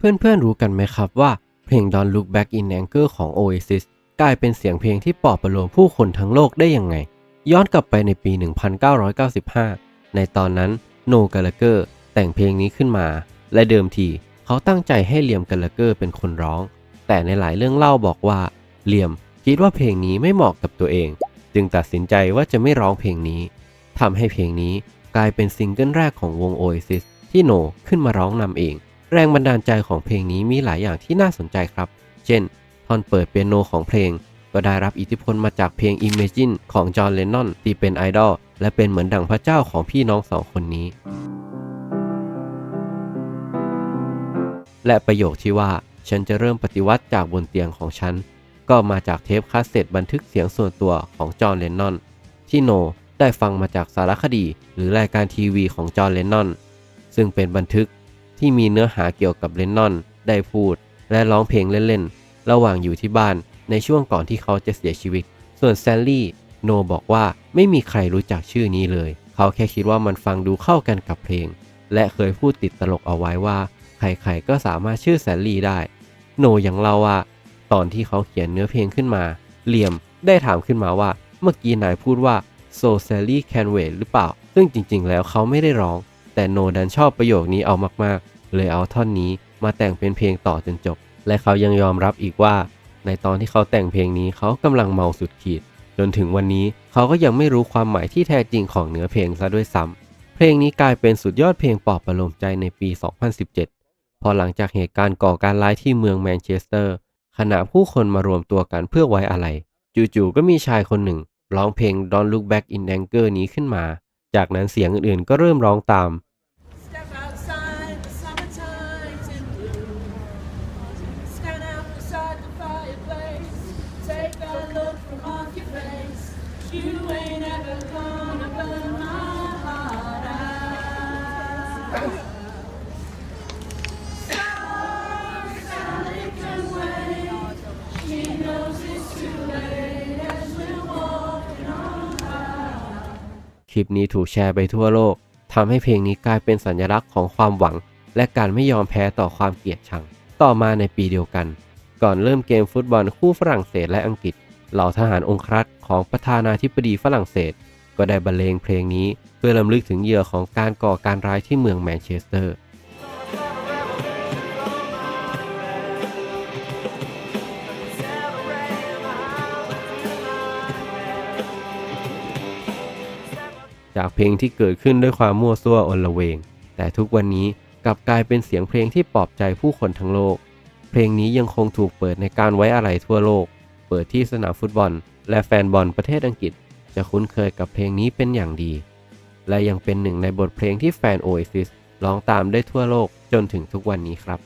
เพื่อนๆรู้กันไหมครับว่าเพลง Don't Look Back in Anger ของ Oasis กลายเป็นเสียงเพลงที่ปลอบประโลมผู้คนทั้งโลกได้ยังไง ย้อนกลับไปในปี 1995 ในตอนนั้นโนกาลเกอร์แต่งเพลงนี้ขึ้นมา และเดิมทีเขาตั้งใจให้เลียมกาลเกอร์เป็นคนร้อง แต่ในหลายเรื่องเล่าบอกว่าเลียมคิดว่าเพลงนี้ไม่เหมาะกับตัวเอง จึงตัดสินใจว่าจะไม่ร้องเพลงนี้ทำให้เพลงนี้กลายเป็นซิงเกิลแรกของวง Oasis ที่โนขึ้นมาร้องนำเอง แรงบันดาลใจของเพลงนี้มีหลายอย่างที่น่าสนใจครับ เช่นท่อนเปิดเปียโนของเพลง ก็ได้รับอิทธิพลมาจากเพลง Imagine ของจอห์น เลนนอนที่เป็นไอดอลและเป็นเหมือนดั่งพระเจ้าของพี่น้องสองคนนี้ และประโยคที่ว่า ฉันจะเริ่มปฏิวัติจากบนเตียงของฉัน ก็มาจากเทปคาสเซ็ตบันทึกเสียงส่วนตัวของจอห์น เลนนอน ที่โนได้ฟังมาจากสารคดี หรือรายการทีวีของจอห์น เลนนอน ซึ่งเป็นบันทึก ที่มีเนื้อหาเกี่ยวกับเลนนอน ได้พูด และร้องเพลงเล่นๆ ระหว่างอยู่ที่บ้านในช่วงก่อนที่เขาจะเสียชีวิต ส่วนแซลลี่โนบอกว่าไม่มีใครรู้จักชื่อนี้เลย เขาแค่คิดว่ามันฟังดูเข้ากันกับเพลง และเคยพูดติดตลกเอาไว้ว่า ใครๆก็สามารถชื่อแซลลี่ได้ โนยังเล่าว่าตอนที่เขาเขียนเนื้อเพลงขึ้นมา เหลี่ยมได้ถามขึ้นมาว่า เมื่อกี้นายพูดว่า so Sally can wait หรือเปล่า ซึ่งจริงๆ แล้วเขาไม่ได้ร้อง แต่โนดันชอบประโยคนี้เอามากๆ เลยเอาท่อนนี้มาแต่งเป็นเพลงต่อจนจบ และเขายังยอมรับอีกว่า ในตอนที่เขาแต่งเพลงนี้เขากำลังเมาสุดขีด จนถึงวันนี้เขาก็ยังไม่รู้ความหมายที่แท้จริงของเนื้อเพลงซะด้วยซ้ำเพลงนี้กลายเป็นสุดยอดเพลงปลอบประโลมใจในปี 2017 พอหลังจากเหตุการณ์ก่อการร้ายที่เมืองแมนเชสเตอร์ขณะผู้คนมารวมตัวกันเพื่อไว้อะไรจู่ๆก็มีชายคนหนึ่งร้องเพลง Don't Look Back in Anger นี้ขึ้นมา จากนั้นเสียงอื่นๆก็เริ่มร้องตาม คลิปนี้ถูกแชร์ไปทั่วโลกทำให้เพลงนี้กลายเป็นสัญลักษณ์ของความหวัง และการไม่ยอมแพ้ต่อความเกลียดชัง ต่อมาในปีเดียวกัน ก่อนเริ่มเกมฟุตบอลคู่ฝรั่งเศสและอังกฤษ เหล่าทหารองครักษ์ของประธานาธิบดีฝรั่งเศส ก็ได้บรรเลงเพลงนี้ เพื่อลำลึกถึงเหยื่อของการก่อการร้ายที่เมืองแมนเชสเตอร์จากเพลงที่เกิดขึ้นด้วยความมั่วซั่วอนละเวง แต่ทุกวันนี้กลับกลายเป็นเสียงเพลงที่ปลอบใจผู้คนทั้งโลก เพลงนี้ยังคงถูกเปิดในการไว้อะไรทั่วโลก เปิดที่สนามฟุตบอล และแฟนบอลประเทศอังกฤษ จะคุ้นเคยกับเพลงนี้เป็นอย่างดี และยังเป็นหนึ่งในบทเพลงที่แฟนโอเอซิสร้องตามได้ทั่วโลกจนถึงทุกวันนี้ครับ